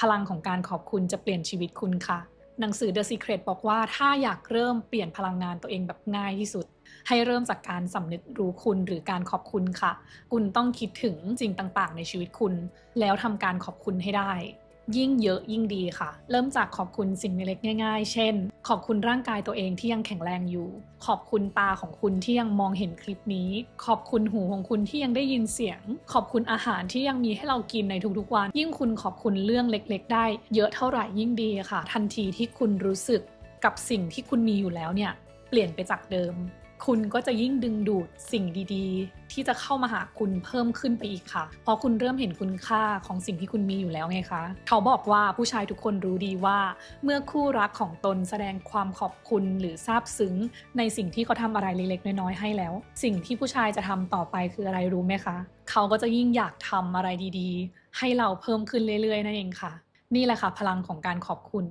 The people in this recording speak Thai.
พลังของการขอบคุณจะเปลี่ยนชีวิตคุณค่ะ หนังสือ The Secret บอกว่าถ้าอยากเริ่มเปลี่ยนพลังงานตัวเองแบบง่ายที่สุด ให้เริ่มจากการสำนึกรู้คุณหรือการขอบคุณค่ะ คุณต้องคิดถึงสิ่งต่างๆ ในชีวิตคุณ แล้วทำการขอบคุณให้ได้ ยิ่งเยอะยิ่งดีค่ะ เริ่มจากขอบคุณสิ่งเล็กๆง่าย ๆ เช่น ขอบคุณร่างกายตัวเองที่ยังแข็งแรงอยู่ ขอบคุณตาของคุณที่ยังมองเห็นคลิปนี้ ขอบคุณหูของคุณที่ยังได้ยินเสียง ขอบคุณอาหารที่ยังมีให้เรากินในทุกๆวัน ยิ่งคุณขอบคุณเรื่องเล็ก ๆ ได้ เยอะเท่าไหร่ยิ่งดีค่ะ ทันทีที่คุณรู้สึกกับสิ่งที่คุณมีอยู่แล้วเนี่ยเปลี่ยนไปจากเดิม คุณก็จะยิ่งดึงดูดสิ่งดีๆ ที่จะเข้ามาหาคุณเพิ่มขึ้นไปอีกค่ะ เพราะคุณเริ่มเห็นคุณค่าของสิ่งที่คุณมีอยู่แล้วไงคะ เขาบอกว่าผู้ชายทุกคนรู้ดีว่า เมื่อคู่รักของตนแสดงความขอบคุณหรือซาบซึ้ง ในสิ่งที่เขาทำอะไรเล็กๆน้อยๆให้แล้ว สิ่งที่ผู้ชายจะทำต่อไปคืออะไรรู้ไหมคะ เขาก็จะยิ่งอยากทำอะไรดีๆ ให้เราเพิ่มขึ้นเรื่อยๆนั่นเองค่ะ นี่แหละค่ะ พลังของการขอบคุณ